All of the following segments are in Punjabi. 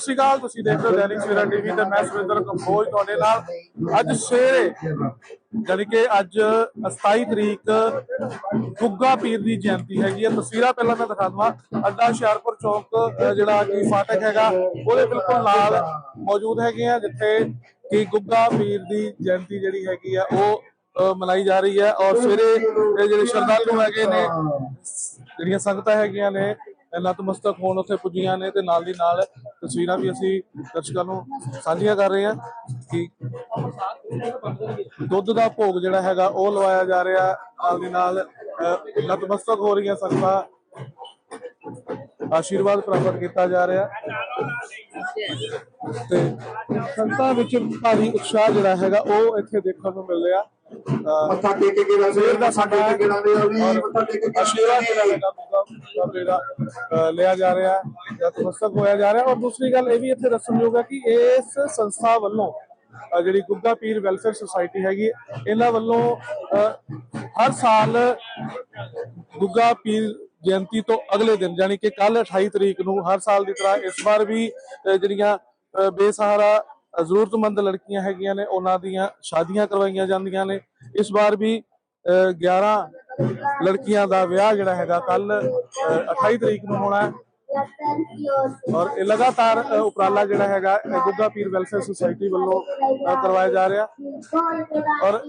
ਸਤਿ ਸ਼੍ਰੀ ਅਕਾਲ, ਤੁਸੀਂ ਦੇਖ ਰਹੇ ਹੋ ਦੈਨਿਕ ਸਵੇਰਾ ਟੀਵੀ ਤੇ ਮੈਂ ਸੁਰਿੰਦਰ ਕੰਬੋਜ ਤੁਹਾਡੇ ਨਾਲ। ਅੱਜ ਸਵੇਰੇ, ਜਾਣੀ ਕਿ ਅੱਜ 27 ਤਰੀਕ, ਗੁੱਗਾ ਪੀਰ ਦੀ ਜਯੰਤੀ ਹੈਗੀ ਹੈ ਤਸਵੀਰਾਂ ਪਹਿਲਾਂ ਮੈਂ ਦਿਖਾ ਦਵਾਂ। ਅੱਡਾ ਹੁਸ਼ਿਆਰਪੁਰ ਚੌਕ ਜਿਹੜਾ ਕਿ ਫਾਟਕ ਹੈਗਾ, ਉਹਦੇ ਬਿਲਕੁਲ ਨਾਲ ਮੌਜੂਦ ਹੈਗੇ ਆ, ਜਿੱਥੇ ਕਿ ਗੁੱਗਾ ਪੀਰ ਦੀ ਜਯੰਤੀ ਜਿਹੜੀ ਹੈਗੀ ਆ, ਉਹ ਮਨਾਈ ਜਾ ਰਹੀ ਹੈ। ਔਰ ਸਵੇਰੇ ਜਿਹੜੇ ਸ਼ਰਧਾਲੂ ਹੈਗੇ ਨੇ, ਜਿਹੜੀਆਂ ਸੰਗਤਾਂ ਹੈਗੀਆਂ ਨੇ ਨਤਮਸਤਕ ਹੋਣ ਉੱਥੇ ਪੁੱਜੀਆਂ ਨੇ ਤੇ ਨਾਲ ਦੀ ਨਾਲ ਤਸਵੀਰਾਂ ਵੀ ਅਸੀਂ ਦਰਸ਼ਕਾਂ ਨੂੰ ਸਾਂਝੀਆਂ ਕਰ ਰਹੇ ਹਾਂ ਕਿ ਦੁੱਧ ਦਾ ਭੋਗ ਜਿਹੜਾ ਹੈਗਾ ਉਹ ਲਵਾਇਆ ਜਾ ਰਿਹਾ। ਨਾਲ ਦੀ ਨਾਲ ਅਹ, ਨਤਮਸਤਕ ਹੋ ਰਹੀਆਂ ਸੰਗਤਾਂ ਆਸ਼ੀਰਵਾਦ ਪ੍ਰਾਪਤ ਕੀਤਾ ਜਾ ਰਿਹਾ। ਤੇ ਸੰਗਤਾਂ ਵਿੱਚ ਭਾਰੀ ਉਤਸ਼ਾਹ ਜਿਹੜਾ ਹੈਗਾ ਉਹ ਇੱਥੇ ਦੇਖਣ ਨੂੰ ਮਿਲ ਰਿਹਾ। ਮੱਥਾ ਟੇਕ ਕੇ ਗਏ ਸਵੇਰ ਦਾ ਮੱਥਾ ਟੇਕ ਕੇ ਗਏ ਆ ਵੀ ਮੱਥਾ ਟੇਕ ਕੇ ਪੂਰਾ ਜਿਹੜਾ ਅਹ, ਲਿਆ ਜਾ ਰਿਹਾ ਹੈ ਨਤਮਸਤਕ ਹੋਇਆ ਜਾ ਰਿਹਾ। ਔਰ ਦੂਸਰੀ ਗੱਲ ਇਹ ਵੀ ਇੱਥੇ ਦੱਸਣਯੋਗ ਹੈ ਕਿ ਇਸ ਸੰਸਥਾ ਵੱਲੋਂ ਜਿਹੜੀ ਗੁੱਗਾ ਪੀਰ ਵੈਲਫੇਅਰ ਸੁਸਾਇਟੀ ਹੈਗੀ ਇਹਨਾਂ ਵੱਲੋਂ ਹਰ ਸਾਲ ਗੁੱਗਾ ਪੀਰ ਜਯੰਤੀ ਤੋਂ ਅਗਲੇ ਦਿਨ ਯਾਨੀ ਕਿ ਕੱਲ 28 ਤਰੀਕ ਨੂੰ ਹਰ ਸਾਲ ਦੀ ਤਰ੍ਹਾਂ ਇਸ ਵਾਰ ਵੀ ਜਿਹੜੀਆਂ ਬੇਸਹਾਰਾ ਜ਼ਰੂਰਤਮੰਦ ਲੜਕੀਆਂ ਹੈਗੀਆਂ ਨੇ ਉਹਨਾਂ ਦੀਆਂ ਸ਼ਾਦੀਆਂ ਕਰਵਾਈਆਂ ਜਾਂਦੀਆਂ ਨੇ। ਇਸ ਵਾਰ ਵੀ ਅਹ, 11 ਲੜਕੀਆਂ ਦਾ ਵਿਆਹ ਜਿਹੜਾ ਹੈਗਾ ਕੱਲ 28 ਤਰੀਕ ਨੂੰ ਹੋਣਾ ਹੈ। ਔਰ ਇਹ ਲਗਾਤਾਰ ਉਪਰਾਲਾ ਜਿਹੜਾ ਹੈਗਾ ਇਹ ਗੁੱਗਾ ਪੀਰ ਵੈਲਫੇਅਰ ਸੁਸਾਇਟੀ ਵੱਲੋਂ ਕਰਵਾਇਆ ਜਾ ਰਿਹਾ। ਔਰ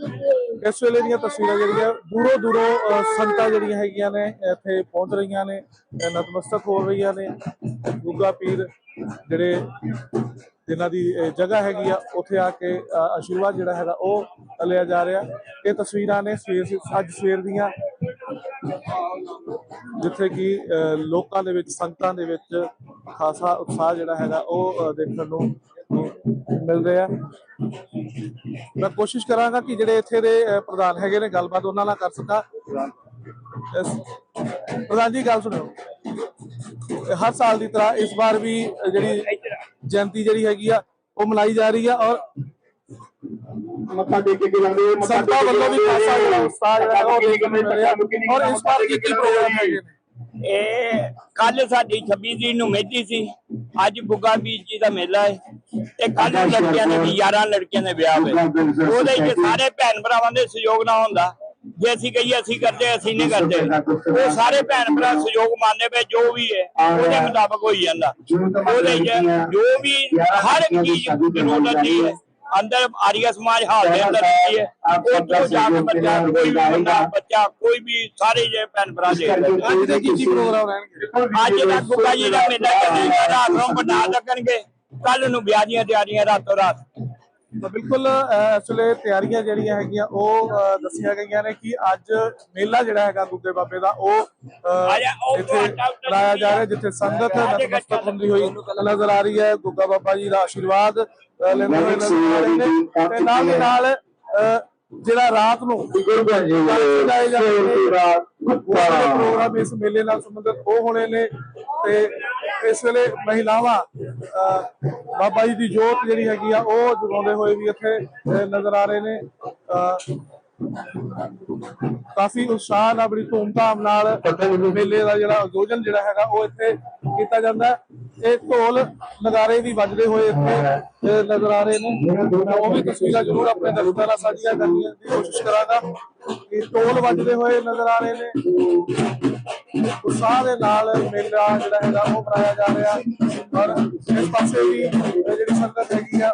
ਇਸ ਵੇਲੇ ਦੀਆਂ ਤਸਵੀਰਾਂ ਜਿਹੜੀਆਂ ਦੂਰੋਂ ਦੂਰੋਂ ਅ, ਸੰਗਤਾਂ ਜਿਹੜੀਆਂ ਹੈਗੀਆਂ ਨੇ ਇੱਥੇ ਪਹੁੰਚ ਰਹੀਆਂ ਨੇ ਨਤਮਸਤਕ ਹੋ ਰਹੀਆਂ ਨੇ। ਗੁੱਗਾ ਪੀਰ ਜਿਹੜੇ ਜਿਨ੍ਹਾਂ ਦੀ ਜਗ੍ਹਾ ਹੈਗੀ ਆ, ਉੱਥੇ ਆ ਕੇ ਆਸ਼ੀਰਵਾਦ ਜਿਹੜਾ ਹੈਗਾ, ਉਹ ਲਿਆ ਜਾ ਰਿਹਾ। ਇਹ ਤਸਵੀਰਾਂ ਨੇ ਸਵੇਰ ਅੱਜ ਸਵੇਰ ਦੀਆਂ, ਜਿੱਥੇ ਕਿ ਲੋਕਾਂ ਦੇ ਵਿੱਚ, ਸੰਗਤਾਂ ਦੇ ਵਿੱਚ ਖਾਸਾ ਉਤਸ਼ਾਹ ਜਿਹੜਾ ਹੈਗਾ, ਉਹ ਦੇਖਣ ਨੂੰ ਮਿਲ ਰਿਹਾ। ਮੈਂ ਕੋਸ਼ਿਸ਼ ਕਰਾਂਗਾ ਕਿ ਜਿਹੜੇ ਇੱਥੇ ਦੇ ਪ੍ਰਧਾਨ ਹੈਗੇ ਨੇ, ਗੱਲਬਾਤ ਉਹਨਾਂ ਨਾਲ ਕਰ ਸਕਾਂ। ਪ੍ਰਧਾਨ ਜੀ, ਗੱਲ ਸੁਣਿਓ ਹਰ ਸਾਲ ਦੀ ਤਰ੍ਹਾਂ ਇਸ ਵਾਰ ਵੀ ਜਿਹੜੀ ਜਯੰਤੀ ਜਿਹੜੀ ਹੈਗੀ ਆ ਉਹ ਮਨਾਈ ਜਾ ਰਹੀ ਆ ਔਰ ਮੱਥਾ ਟੇਕ ਕੇ ਗਏ ਮੱਥਾ ਸੰਗਤਾਂ ਵੱਲੋਂ ਵੀ ਖਾਸਾ ਜਿਹੜਾ ਉਤਸ਼ਾਹ ਜਿਹੜਾ ਉਹ ਦੇਖਣ ਨੂੰ ਮਿਲ ਰਿਹਾ ਔਰ ਇਸ ਵਾਰ ਕੀ ਕੀ ਪ੍ਰੋਗਰਾਮ ਹੈਗੇ ਨੇ? ਇਹ ਕੱਲ ਸਾਡੀ 26 ਤਰੀਕ ਨੂੰ ਮੇਜੀ ਸੀ। ਅੱਜ ਗੁੱਗਾ ਬੀਜ ਜੀ ਦਾ ਮੇਲਾ ਹੈ ਤੇ ਕੱਲ ਲੜਕੀਆਂ ਦੇ ਵੀ 11 ਲੜਕੀਆਂ ਦੇ ਵਿਆਹ ਹੋਏ। ਉਹਦੇ ਵਿੱਚ ਸਾਰੇ ਭੈਣ ਭਰਾਵਾਂ ਦੇ ਸਹਿਯੋਗ ਨਾਲ ਹੁੰਦਾ। ਜੇ ਅਸੀਂ ਕਹੀਏ ਅਸੀਂ ਕਰਦੇ ਅਸੀਂ ਨਹੀਂ ਕਰਦੇ। ਉਹ ਸਾਰੇ ਭੈਣ ਭਰਾ ਸਹਿਯੋਗ ਮੰਨਦੇ ਪਏ ਜੋ ਵੀ ਹੈ ਉਹਦੇ ਮੁਤਾਬਕ ਹੋਈ ਜਾਂਦਾ। ਉਹਦੇ ਜੋ ਵੀ ਹਰ ਇੱਕ ਚੀਜ਼ ਜ਼ਰੂਰਤ ਦੀ ਹੈ। ਅੰਦਰ ਆਰੀਆ ਸਮਾਜ ਹਾਲ ਦੇ ਅੰਦਰ ਹੁੰਦੀ ਹੈ। ਉਹ ਤੋਂ ਜਾ ਕੇ ਬੱਚਾ ਕੋਈ ਵੀ ਬੰਦਾ ਬੱਚਾ ਕੋਈ ਵੀ ਸਾਰੇ ਜੇ ਭੈਣ ਭਰਾ ਦੇ। ਅੱਜ ਦੇ ਕੀ ਕੀ ਪ੍ਰੋਗਰਾਮ ਰਹਿਣਗੇ। ਅੱਜ ਦਾ ਗੁੱਗਾ ਜੀ ਦਾ ਮੇਲਾ ਚੱਲੇਗਾ ਰਾਤ ਨੂੰ ਬਣਾ ਲੱਗਣਗੇ। ਕੱਲ ਨੂੰ ਵਿਆਹ ਦੀਆਂ ਤਿਆਰੀਆਂ ਰਾਤੋਂ ਰਾਤ। ਤਾਂ ਬਿਲਕੁਲ ਅਹ, ਇਸ ਵੇਲੇ ਤਿਆਰੀਆਂ ਜਿਹੜੀਆਂ ਹੈਗੀਆਂ ਉਹ ਅਹ, ਦੱਸੀਆਂ ਗਈਆਂ ਨੇ ਕਿ ਅੱਜ ਮੇਲਾ ਜਿਹੜਾ ਹੈਗਾ ਗੁੱਗੇ ਬਾਬੇ ਦਾ ਉਹ ਅਹ, ਇੱਥੇ ਮਨਾਇਆ ਜਾ ਰਿਹਾ ਜਿੱਥੇ ਸੰਗਤ ਨਤਮਸਤਕ ਹੁੰਦੀ ਹੋਈ ਨਜ਼ਰ ਆ ਰਹੀ ਹੈ। ਗੁੱਗਾ ਬਾਬਾ ਜੀ ਦਾ ਆਸ਼ੀਰਵਾਦ ਅਹ, ਲੈਂਦੇ ਹੋਏ ਨਜ਼ਰ ਆ ਰਹੇ ਨੇ। ਤੇ ਨਾਲ ਦੀ ਨਾਲ ਅਹ, ਜਿਹੜਾ ਰਾਤ ਨੂੰ ਸਾਰੇ ਪ੍ਰੋਗਰਾਮ ਇਸ ਮੇਲੇ ਨਾਲ ਸੰਬੰਧਿਤ ਉਹ ਹੋਣੇ ਨੇ। ਤੇ ਇਸ ਵੇਲੇ ਮਹਿਲਾਵਾਂ ਅਹ, ਬਾਬਾ ਜੀ ਦੀ ਜੋਤ ਜਿਹੜੀ ਹੈਗੀ ਆ, ਉਹ ਜਗਾਉਂਦੇ ਹੋਏ ਵੀ ਇੱਥੇ ਨਜ਼ਰ ਆ ਰਹੇ ਨੇ। ਕਾਫੀ ਉਤਸ਼ਾਹ ਨਾਲ, ਬੜੀ ਧੂਮਧਾਮ ਨਾਲ ਮੇਲੇ ਦਾ ਜਿਹੜਾ ਆਯੋਜਨ ਜਿਹੜਾ ਹੈਗਾ, ਉਹ ਇੱਥੇ ਕੀਤਾ ਜਾਂਦਾ ਹੈ। ਇਹ ਢੋਲ ਨਗਾਰੇ ਵੀ ਵੱਜਦੇ ਹੋਏ ਇੱਥੇ ਨਜ਼ਰ ਆ ਰਹੇ ਨੇ। ਮੈਂ ਉਹ ਵੀ ਤਸਵੀਰਾਂ ਜ਼ਰੂਰ ਆਪਣੇ ਦਰਸ਼ਕਾਂ ਨਾਲ ਸਾਂਝੀਆਂ ਕਰਨ ਦੀ ਕੋਸ਼ਿਸ਼ ਕਰਾਂਗਾ ਕਿ ਢੋਲ ਵੱਜਦੇ ਹੋਏ ਨਜ਼ਰ ਆ ਰਹੇ ਨੇ। ਉਤਸ਼ਾਹ ਦੇ ਨਾਲ ਮੇਲਾ ਜਿਹੜਾ ਹੈਗਾ ਉਹ ਮਨਾਇਆ ਜਾ ਰਿਹਾ। ਔਰ ਇਸ ਪਾਸੇ ਵੀ ਜਿਹੜੀ ਸੰਗਤ ਹੈਗੀ ਆ,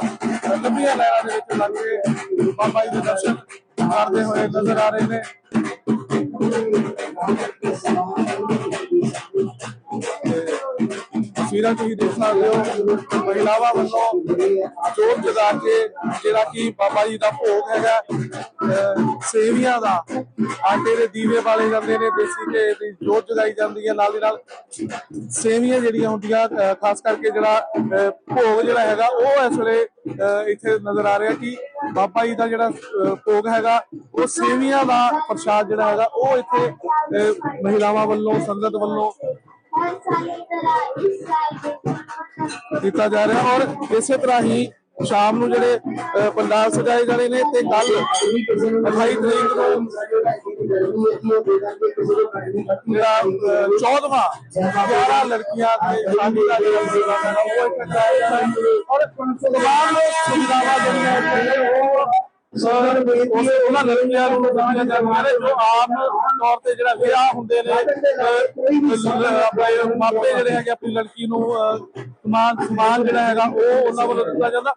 ਲੰਬੀਆਂ ਲਾਈਨਾਂ ਦੇ ਵਿੱਚ ਲੱਗ ਕੇ ਬਾਬਾ ਜੀ ਦੇ ਦਰਸ਼ਨ ਕਰਦੇ ਹੋਏ ਨਜ਼ਰ ਆ ਰਹੇ ਨੇ। ਤਸਵੀਰਾਂ ਤੁਸੀਂ ਦੇਖ ਸਕਦੇ ਹੋ। ਮਹਿਲਾਵਾਂ ਵੱਲੋਂ ਜੋਤ ਜਗਾ ਕੇ ਜਿਹੜਾ ਕਿ ਬਾਬਾ ਜੀ ਦਾ ਭੋਗ ਹੈਗਾ ਸੇਵੀਆਂ ਦਾ। ਆਟੇ ਦੇ ਦੀਵੇ ਵਾਲੇ ਜਾਂਦੇ ਨੇ, ਦੇਸੀ ਘੇ ਦੀ ਜੋਤ ਜਗਾਈ ਜਾਂਦੀ ਹੈ। ਨਾਲ ਦੀ ਨਾਲ ਸੇਵੀਆਂ ਜਿਹੜੀਆਂ ਹੁੰਦੀਆਂ, ਅਹ ਖਾਸ ਕਰਕੇ ਜਿਹੜਾ, ਅਹ ਭੋਗ ਜਿਹੜਾ ਹੈਗਾ, ਉਹ ਇਸ ਵੇਲੇ, ਅਹ ਇੱਥੇ ਨਜ਼ਰ ਆ ਰਿਹਾ ਕਿ ਬਾਬਾ ਜੀ ਦਾ ਜਿਹੜਾ ਭੋਗ ਹੈਗਾ, ਉਹ ਸੇਵੀਆਂ ਦਾ ਪ੍ਰਸ਼ਾਦ ਜਿਹੜਾ ਹੈਗਾ, ਉਹ ਇੱਥੇ, ਅਹ ਮਹਿਲਾਵਾਂ ਵੱਲੋਂ, ਸੰਗਤ ਵੱਲੋਂ ਦਿੱਤਾ ਜਾ ਰਿਹਾ ਔਰ ਇਸੇ ਤਰ੍ਹਾਂ ਹੀ ਸ਼ਾਮ ਨੂੰ ਜਿਹੜੇ ਪੰਡਾਲ ਸਜਾਏ ਜਾਣੇ ਨੇ ਤੇ ਕੱਲ 28 ਤਰੀਕ ਨੂੰ ਜਿਹੜਾ 14ਵਾਂ 11 ਲੜਕੀਆਂ ਤੇ ਸ਼ਾਦੀ ਦਾ ਜਿਹੜਾ ਪ੍ਰੋਗਰਾਮ ਹੈ, ਉਹ ਇੱਕ ਕਰਾਇਆ ਔਰ ਤਮਾਮ ਸੁਵਿਧਾਵਾਂ ਜਿਹੜੀਆਂ ਉਹ ਸਰ ਉਸ ਉਹਨਾਂ ਲੜਕੀਆਂ ਨੂੰ ਦਿੱਤੀਆਂ ਜਾਂਦੀਆਂ ਨੇ ਜੋ ਆਮ ਤੌਰ ਤੇ ਜਿਹੜਾ ਵਿਆਹ ਹੁੰਦੇ ਨੇ ਆਪਣੇ ਮਾਪੇ ਜਿਹੜੇ ਹੈਗੇ ਆਪਣੀ ਲੜਕੀ ਨੂੰ ਸਮਾਨ ਸਮਾਨ ਜਿਹੜਾ ਹੈਗਾ ਉਹ ਉਹਨਾਂ ਵੱਲੋਂ ਦਿੱਤਾ ਜਾਂਦਾ।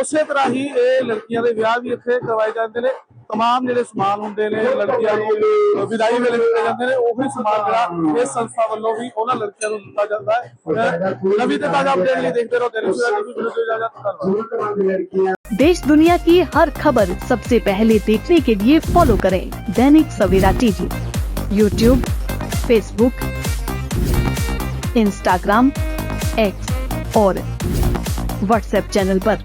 ਉਸੇ ਤਰ੍ਹਾਂ ਹੀ ਇਹ ਲੜਕੀਆਂ ਦੇ ਵਿਆਹ ਵੀ ਇੱਥੇ ਕਰਵਾਏ ਜਾਂਦੇ ਨੇ। ਤਮਾਮ ਜਿਹੜੇ ਸਮਾਨ ਹੁੰਦੇ ਨੇ ਲੜਕੀਆਂ ਨੂੰ ਵਿਦਾਈ ਵੇਲੇ ਦਿੱਤੇ ਜਾਂਦੇ ਨੇ ਉਹੀ ਸਮਾਨ ਜਿਹੜਾ ਇਸ ਸੰਸਥਾ ਵੱਲੋਂ ਵੀ ਉਹਨਾਂ ਲੜਕੀਆਂ ਨੂੰ ਦਿੱਤਾ ਜਾਂਦਾ ਹੈ ਅਹ, ਨਵੀਂ ਤੇ ਤਾਜ਼ਾ ਅਪਡੇਟ ਲਈ ਦੇਖਦੇ ਰਹੋ ਦਿਨ ਸੁਰਾ ਟੀਵੀ ਵੀਡੀਓ ਇਜਾਜ਼ਤ ਧੰਨਵਾਦ देश दुनिया की हर खबर सबसे पहले देखने के लिए फॉलो करें Dainik Savera TV YouTube Facebook Instagram X और व्हाट्सएप चैनल पर।